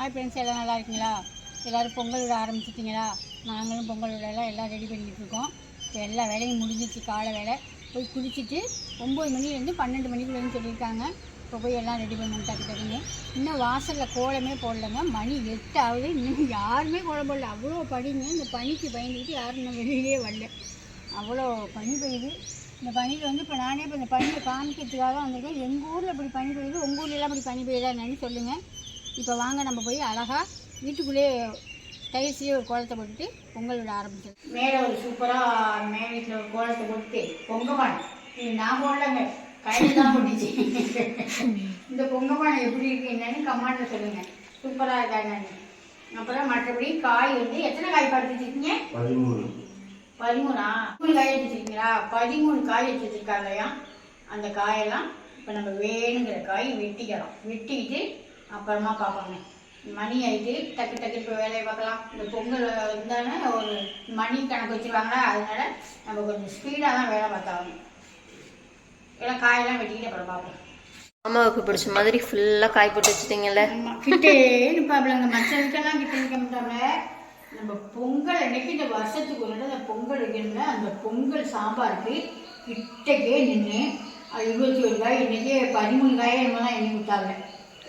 Hi friends எல்லாம் நல்லா இருக்கீங்களா? எல்லோரும் பொங்கல் விட ஆரம்பிச்சிட்டிங்களா? நாங்களும் பொங்கல் விடலாம் எல்லாம் ரெடி பண்ணிகிட்டு இருக்கோம். இப்போ எல்லா வேலையும் முடிஞ்சிச்சு காலை வேலை. போய் குளிச்சுட்டு ஒம்பது மணிலேருந்து பன்னெண்டு மணிக்குள்ளேன்னு சொல்லியிருக்காங்க. இப்போ போய் எல்லாம் ரெடி பண்ணணும் டக்கு டக்குன்னு இன்னும் வாசலில் கோலமே போடலங்க. மணி எட்டு ஆகுது இன்னும் யாருமே கோலம் போடல. அவ்வளோ பனிங்க. இந்த பனிக்கு பயந்துக்கிட்டு யாரும் இன்னும் வெளியிலே வரல. அவ்வளோ பனி பெய்யுது. இந்த பனியில் வந்து இப்போ நானே இப்போ இந்த பனியை காமிக்கிறதுக்காக வந்திருக்கேன். எங்கள் ஊரில் இப்படி பனி பெய்யுது? உங்கள் ஊர்லலாம் இப்படி பனி பெய்யுதா என்னன்னு சொல்லுங்கள் இப்போ வாங்க நம்ம போய் அழகாக வீட்டுக்குள்ளேயே டைல்ஸ்லேயே ஒரு கோலத்தை போட்டுட்டு பொங்கல் விட ஆரம்பிச்சோம் மேலே ஒரு சூப்பராக மே வீட்டில் ஒரு கோலத்தை போட்டுட்டு பொங்கப்பானை இது நான் போடலங்க. கையில் தான் போட்டுச்சு இந்த பொங்கப்பானை எப்படி இருக்கு என்னன்னு கமாண்டில் சொல்லுங்கள் சூப்பராக இருக்காங்க அப்புறம் மற்றபடி காய் வந்து எத்தனை காய் படுத்து வச்சுருக்கீங்க? பதிமூணு. பதிமூணா? மூணு காய் எடுத்து வச்சிருக்கீங்களா? பதிமூணு காய் எடுத்து வச்சிருக்காங்கய்யா. அந்த காயெல்லாம் இப்போ நம்ம வேணுங்கிற காய் வெட்டிக்கலாம் வெட்டிக்கிட்டு அப்புறமா பார்ப்போங்க. மணி ஆயிட்டு டக்கு டக்கு இப்போ வேலையை பார்க்கலாம். இந்த பொங்கல் இருந்தானே ஒரு மணி கணக்கு வச்சுருவாங்களா? அதனால நம்ம கொஞ்சம் ஸ்பீடாக தான் வேலை பார்த்தாகணும் எல்லாம் காயெல்லாம் வெட்டிக்கிட்டு அப்புறம் பார்ப்போம். அம்மாவுக்கு பிடிச்ச மாதிரி ஃபுல்லாக காய் போட்டு வச்சுட்டீங்கல்ல? கிட்டே நிற்பாப்லங்க மற்றதுக்கெல்லாம் கிட்ட நிற்காம நம்ம பொங்கல் அன்னைக்கு இந்த வருஷத்துக்கு ஒரு இந்த பொங்கல் வைக்கணும்ல. அந்த பொங்கல் சாம்பாருக்கு கிட்டக்கே நின்று இருபத்தி ஒரு காய் இன்னைக்கு பதிமூணு காய் என்னமோ தான் எண்ணி விட்டாங்க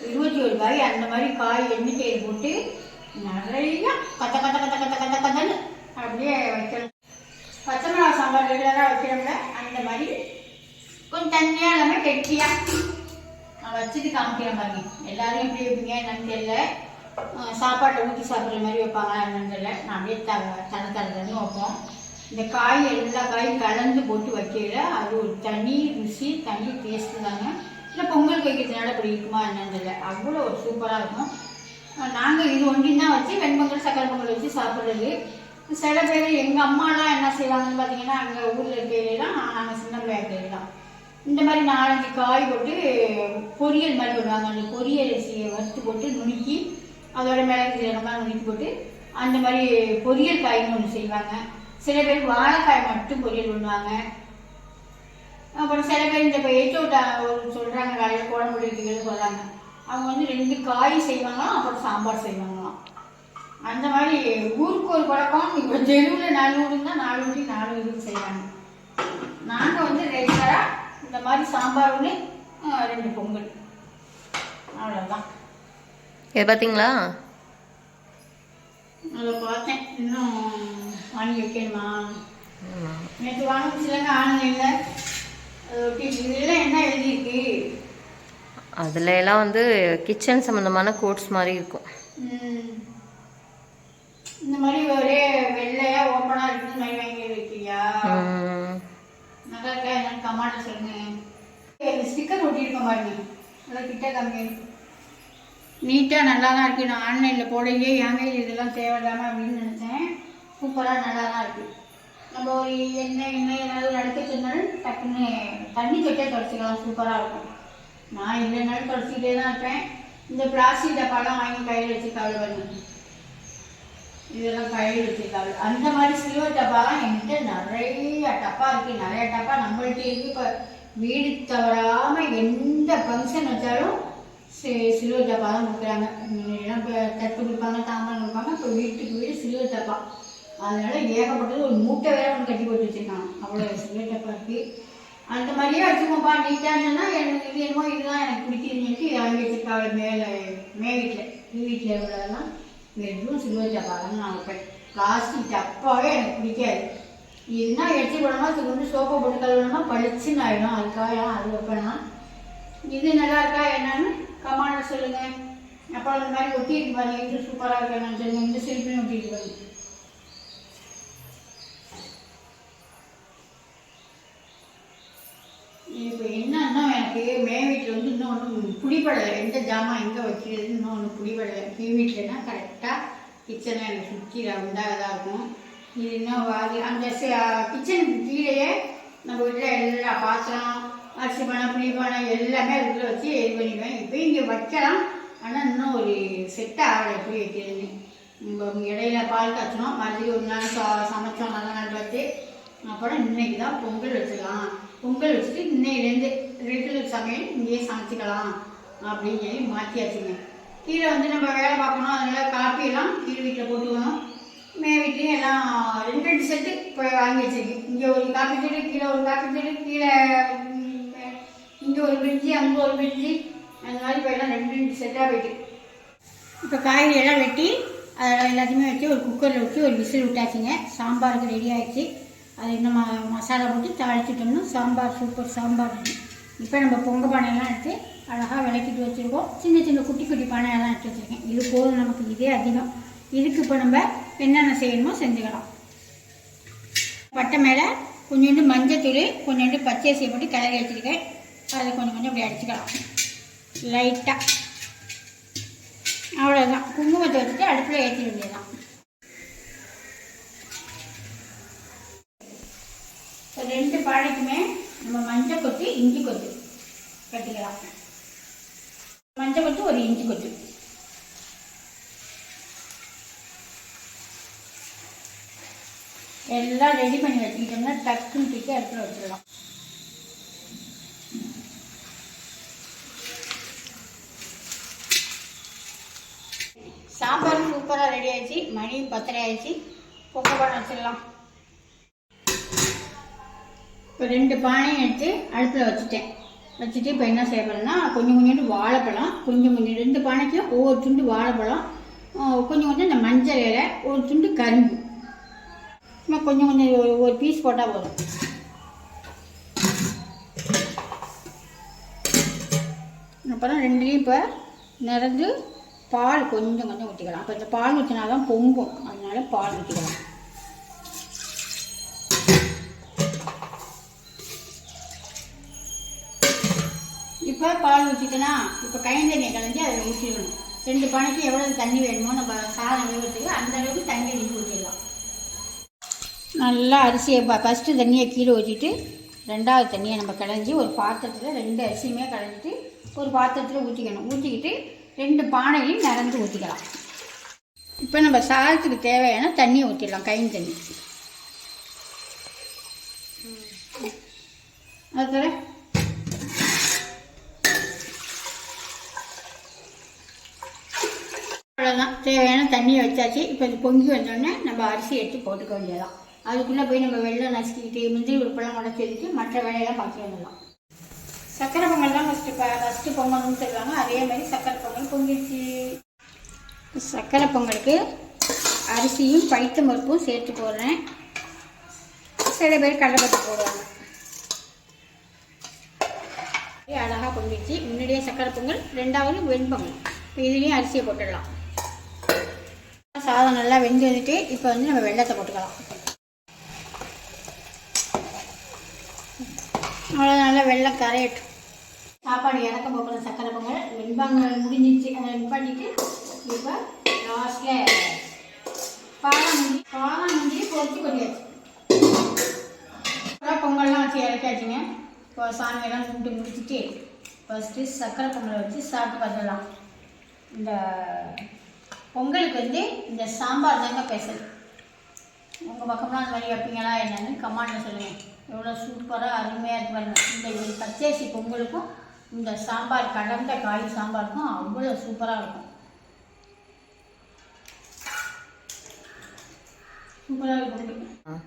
இருபத்தி ஒரு காய் அந்த மாதிரி காய் எண்ணிக்கையை போட்டு நிறைய கத்த கத்த கத்த கத்த கத்த கத்தன்னு அப்படியே வைக்கணும். பச்சை மிளகா சாம்பார் ரெகுலராக வைக்கிறோம்ல அந்த மாதிரி கொஞ்சம் தண்ணியாக இல்லாமல் கெட்டியாக நான் வச்சுட்டு காமிக்கிறேன் பாருங்க. எல்லாரும் எப்படி வைப்பீங்க என்னன்னு தெரியல. சாப்பாட்டை ஊற்றி சாப்பிட்ற மாதிரி வைப்பாங்க என்னன்னு தெரியல. நான் அப்படியே த தர தரதுன்னு வைப்போம். இந்த காய் எல்லா காயும் கலந்து போட்டு வைக்கல அது ஒரு தனி ருசி தனி டேஸ்ட்டு தாங்க. இல்லை பொங்கல் வைக்கிறதுனால அப்படி இருக்குமா என்னன்னு தெரியல. அவ்வளோ சூப்பராக இருக்கும். நாங்கள் இது ஒன்றின் தான் வச்சு வெண்பொங்கல் சக்கரை பொங்கல் வச்சு சாப்பிட்றது. சில பேர் எங்கள் அம்மாலாம் என்ன செய்வாங்கன்னு பார்த்தீங்கன்னா அங்கே ஊரில் இருக்கையிலாம் நாங்கள் சின்ன பிள்ளையா இருக்கையிலாம் இந்த மாதிரி நாலஞ்சு காய் போட்டு பொரியல் மாதிரி பண்ணுவாங்க. அந்த பொரியல் அரிசியை வறுத்து போட்டு நுணுக்கி அதோட மிளகு சீரகமாக நுணுக்கி போட்டு அந்த மாதிரி பொரியல் காய்னு ஒன்று செய்வாங்க. சில பேர் வாழைக்காய் மட்டும் பொரியல் பண்ணுவாங்க. அப்புறம் சில பேர் இந்த இப்போ ஒரு சொல்கிறாங்க காலையில் குழம்பு வைக்கிறது சொல்கிறாங்க அவங்க வந்து ரெண்டு காய் செய்வாங்களாம் அப்புறம் சாம்பார் செய்வாங்களாம். அந்த மாதிரி ஊருக்கு ஒரு பழக்கம் இப்போ தெருவில் நாலு ஊர் இருந்தால் நாலு ஊருக்கு நாலு ஊருக்கு செய்வாங்க. நாங்கள் வந்து ரெகுலராக இந்த மாதிரி சாம்பார் ஒன்று ரெண்டு பொங்கல். அவ்வளோதான் இது பார்த்தீங்களா அதை பார்த்தேன். இன்னும் வாங்கி வைக்கணுமா? நேற்று வாங்க சிலங்க ஆனது இல்லை. அதுல எல்லாம் வந்து கிச்சன் சம்மந்தமான கோட்ஸ் மாதிரி இருக்கும். இந்த மாதிரி ஒரே வெள்ளையா ஓப்பனாக இருக்குன்னு மாதிரி வாங்கி வைக்கிறியா? நல்லா இருக்கா? என்னன்னு கமாண்ட சொல்லுங்க. ஸ்டிக்கர் ஒட்டியிருக்க பாருங்க நல்லா கிட்ட கம்மி நீட்டாக நல்லா தான் இருக்குது நான் ஆன்லைனில் போடையே ஏங்க இதெல்லாம் தேவையில்லாம அப்படின்னு நினச்சேன். சூப்பராக நல்லா தான் இருக்குது நம்ம ஒரு எண்ணெய் எண்ணெய் ஏதாவது நடக்க சொன்னாலும் டக்குன்னு தண்ணி தொட்டே தொடச்சிக்கலாம். சூப்பராக இருக்கும். நான் இல்லைனாலும் தொடச்சிக்கிட்டே தான் இருப்பேன். இந்த பிளாஸ்டிக் டப்பாலாம் வாங்கி கையில் வச்சு கழுவணும் இதெல்லாம் கையில் வச்சிருக்காங்க அந்த மாதிரி சில்வர் டப்பாலாம் என்கிட்ட நிறைய டப்பா இருக்குது நிறைய டப்பா நம்மள்ட்ட இருக்கு. இப்போ வீடு தவறாமல் எந்த ஃபங்க்ஷன் வச்சாலும் சி- சில்வர் டப்பா தான் கொடுக்குறாங்க இப்போ தட்டு கொடுப்பாங்க தாம்பரம் கொடுப்பாங்க. இப்போ வீட்டுக்கு வீடு சில்வர் டப்பா. அதனால ஏகப்பட்டது ஒரு மூட்டை வேற ஒன்று கட்டி போட்டு வச்சிருக்காங்க. அவ்வளோ சில்வர் டப்பா அந்த மாதிரியே வச்சுக்கோப்பா நீட்டானா எனக்கு இது என்னமோ இதுதான் எனக்கு பிடிக்குதுன்னு சொல்லிட்டு வாங்கி வச்சிருக்காங்க மேலே மே வீட்டில் கீழ் வீட்டில் உள்ளதெல்லாம். வெறும் சில்வர் டப்பா நான் வைப்பேன் பிளாஸ்டிக் டப்பாவே எனக்கு பிடிக்காது. இதுனா எடுத்து போனோமா அதுக்கு வந்து சோப்பை போட்டு கழுவுனோமா பளிச்சுன்னு ஆகிடும் அதுக்காக அது வைப்பேனா? இது நல்லா இருக்கா என்னன்னு கமாண்ட சொல்லுங்கள் அப்புறம் இந்த மாதிரி ஒட்டிட்டு பாருங்க. இது சூப்பராக இருக்கேன்னு என்னன்னு சொல்லுங்க. இந்த செல்ஃபியும் ஒட்டி பாருங்க இப்போ என்னன்னா எனக்கு மே இன்னொன்று வந்து எந்த ஜாமான் எங்கே வைக்கிறது இன்னொன்று ஒன்றும் பிடிபடலை கீழ் வீட்டிலனா கரெக்டாக கிச்சனை எனக்கு சுற்றி ரவுண்டாக தான் இருக்கும். இது இன்னும் அது அந்த கிச்சனுக்கு கீழேயே நம்ம வீட்டில் எல்லா பாத்திரம் அரிசி பணம் புளி பானை எல்லாமே அதுக்குள்ளே வச்சு இது பண்ணிக்குவேன் இப்போ இங்கே வைக்கலாம். ஆனால் இன்னும் ஒரு செட் ஆகலை எப்படி வைக்கிறதுன்னு இடையில பால் காய்ச்சணும். மறுபடியும் ஒரு நாள் ச- சமைச்சோம். நல்ல நாள் பார்த்து. அப்புறம் இன்னைக்கு தான் பொங்கல் வச்சுக்கலாம். பொங்கல் வச்சுட்டு இன்னையிலேருந்து ரெகுலர் சமையல் இங்கேயே சமைச்சிக்கலாம் அப்படின்னு சொல்லி மாற்றியாச்சுங்க கீழே வந்து நம்ம வேலை பார்க்கணும். அதனால் காப்பியெல்லாம் கீழே வீட்டில் போட்டுக்கணும். மே வீட்லேயும் எல்லாம் ரெண்டு ரெண்டு செட்டு இப்போ வாங்கி வச்சிருக்கேன். இங்கே ஒரு காப்பி செட்டு கீழே ஒரு காப்பி செட்டு கீழே இங்கே ஒரு பிரிட்ஜி அங்கே ஒரு பிரிட்ஜி அந்த மாதிரி இப்போ எல்லாம் ரெண்டு ரெண்டு செட்டாக போயிட்டு. இப்போ காய்கறி எல்லாம் வெட்டி அதெல்லாம் எல்லாத்தையுமே வச்சு ஒரு குக்கரில் வச்சு ஒரு விசில் விட்டாச்சுங்க. சாம்பாருக்கு ரெடி ஆகிடுச்சு அது இந்த மா மசாலா போட்டு தாளிச்சிட்டோம்னா சாம்பார் சூப்பர் சாம்பார் இப்போ நம்ம பொங்க பானையெல்லாம் எடுத்து அழகாக விளக்கிட்டு வச்சுருக்கோம். சின்ன சின்ன குட்டி குட்டி பானையெல்லாம் எடுத்து வச்சுருக்கேன். இது போதும் நமக்கு இதே அதிகம். இதுக்கு இப்போ நம்ம என்னென்ன செய்யணுமோ செஞ்சுக்கலாம். பட்டை மேலே கொஞ்சோண்டு மஞ்சத்தூள் கொஞ்சோண்டு பச்சரிசியை போட்டு கிளறி வச்சுருக்கேன். அதை கொஞ்சம் கொஞ்சம் அப்படி அடிச்சுக்கலாம். லைட்டாக அவ்வளோதான் குங்குமத்தை வச்சுட்டு அடுப்பில் ஏற்றி வேண்டியதுதான். வாழைக்குமே நம்ம மஞ்சள் கொத்து இஞ்சி கொத்து கட்டிக்கலாம். மஞ்சள் கொத்து ஒரு இஞ்சி கொத்து. எல்லாம் ரெடி பண்ணி வச்சுக்கிட்டோம்னா டக்குன்னு தூக்கி அடுப்பில் வச்சிடலாம். சாம்பார் சூப்பராக ரெடி ஆயிடுச்சு. மணி பத்தரை ஆயிடுச்சு. பொக்க வச்சிடலாம். இப்போ ரெண்டு பானையும் எடுத்து அடுப்பில் வச்சுட்டேன். வச்சுட்டு இப்போ என்ன செய்ய போகிறேன்னா கொஞ்சம் கொஞ்சோண்டு வாழைப்பழம் கொஞ்சம் கொஞ்சம் ரெண்டு பானைக்கும் ஒவ்வொரு துண்டு வாழைப்பழம் கொஞ்சம் கொஞ்சம் இந்த மஞ்சள் இலை ஒரு துண்டு கரும்பு. சும்மா கொஞ்சம் கொஞ்சம் ஒரு ஒரு பீஸ் போட்டால் போதும். அப்புறம் ரெண்டுலேயும் இப்போ நிறந்து பால் கொஞ்சம் கொஞ்சம் ஊற்றிக்கலாம் அப்போ இந்த பால் ஊற்றினா தான் பொங்கும். அதனால பால் ஊற்றிக்கலாம் இப்போ பால் ஊற்றிட்டேன்னா இப்போ கைந்தண்ணியை கலந்து அதில் ஊற்றிடணும் ரெண்டு பானைக்கு எவ்வளவு தண்ணி வேணுமோ நம்ம சாதம் வேகிறதுக்கு அந்த அளவுக்கு தண்ணி அடிச்சு ஊற்றிடலாம் நல்லா அரிசியை ஃபஸ்ட்டு தண்ணியை கீழே ஊற்றிட்டு ரெண்டாவது தண்ணியை நம்ம களைஞ்சி ஒரு பாத்திரத்தில் ரெண்டு அரிசியுமே களைஞ்சிட்டு ஒரு பாத்திரத்தில் ஊற்றிக்கணும் ஊற்றிக்கிட்டு ரெண்டு பானையிலையும் நிறந்து ஊற்றிக்கலாம் இப்போ நம்ம சாதத்துக்கு தேவையான தண்ணியை ஊற்றிடலாம் கையின் தண்ணி. அது அவ்வளோதான் தேவையான தண்ணியை வச்சாச்சு. இப்போ இது பொங்கி வந்தோடனே நம்ம அரிசி எடுத்து போட்டுக்க வேண்டியதான் அதுக்குள்ளே போய் நம்ம வெள்ளம் நசுக்கிட்டு முந்திரி உருப்பெல்லாம் உடச்சி மற்ற வேலையெல்லாம் பார்க்க வேண்டியதான் சக்கரை பொங்கல் தான் ஃபஸ்ட்டு ஃபஸ்ட்டு பொங்கல்னு சொல்லுவாங்க. அதே மாதிரி சக்கரை பொங்கல் பொங்கிடுச்சு. சக்கரை பொங்கலுக்கு அரிசியும் பைத்த பருப்பும் சேர்த்து போடுறேன். சில பேர் கடலைப்பருப்பு போடுவாங்க. அழகாக பொங்கிடுச்சு. முன்னாடியே சக்கரை பொங்கல் ரெண்டாவது வெண்பொங்கல் இப்போ இதுலேயும் அரிசியை போட்டுடலாம். சாதம் நல்லா வெந்து வந்துட்டு இப்போ வந்து நம்ம வெள்ளத்தை போட்டுக்கலாம். அவ்வளோ நல்லா வெள்ளம் கரையட்டும். சாப்பாடு இறக்க போகிற சக்கரை பொங்கல் வெண்பாங்க முடிஞ்சிச்சு அதை நிப்பாட்டிட்டு இப்போ லாஸ்ட்டில் பாலாமஞ்சி பாலாமஞ்சி பொறுத்து முந்திரி கொட்டியாச்சு. பொங்கல்லாம் வச்சு இறக்காச்சுங்க இப்போ சாமியெல்லாம் கும்பிட்டு முடிச்சுட்டு ஃபஸ்ட்டு சக்கரை பொங்கலை வச்சு சாப்பிட்டு பார்த்துடலாம். இந்த பொங்கலுக்கு வந்து இந்த சாம்பார் தாங்க ஸ்பெஷல் உங்கள் பக்கம்லாம் அந்த மாதிரி வைப்பீங்களா என்னன்னு கமெண்ட்டில் சொல்லுங்கள் எவ்வளோ சூப்பராக அருமையாக இருக்கு பாருங்க. இந்த இது பச்சரிசி பொங்கலுக்கும் இந்த சாம்பார் கடந்த காய் சாம்பாருக்கும் அவ்வளோ சூப்பராக இருக்கும். சூப்பராக இருக்கும்.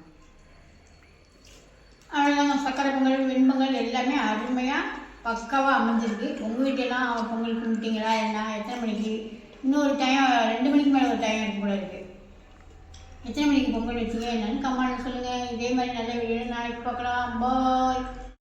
அவ்வளோதாங்க சக்கரை பொங்கல் வெண்பொங்கல் எல்லாமே அருமையாக பக்காவாக அமைஞ்சிருக்கு. உங்கள் வீட்டெல்லாம் பொங்கல் கும்பிட்டீங்களா? என்ன? எத்தனை மணிக்கு? இன்னொரு டைம் ரெண்டு மணிக்கு மேலே ஒரு டைம் இருக்கு போல இருக்குது எத்தனை மணிக்கு பொங்கல் வச்சிங்க என்னன்னு கமெண்ட் சொல்லுங்கள் இதே மாதிரி நல்ல வீடியோ நாளைக்கு பார்க்கலாம். பாய்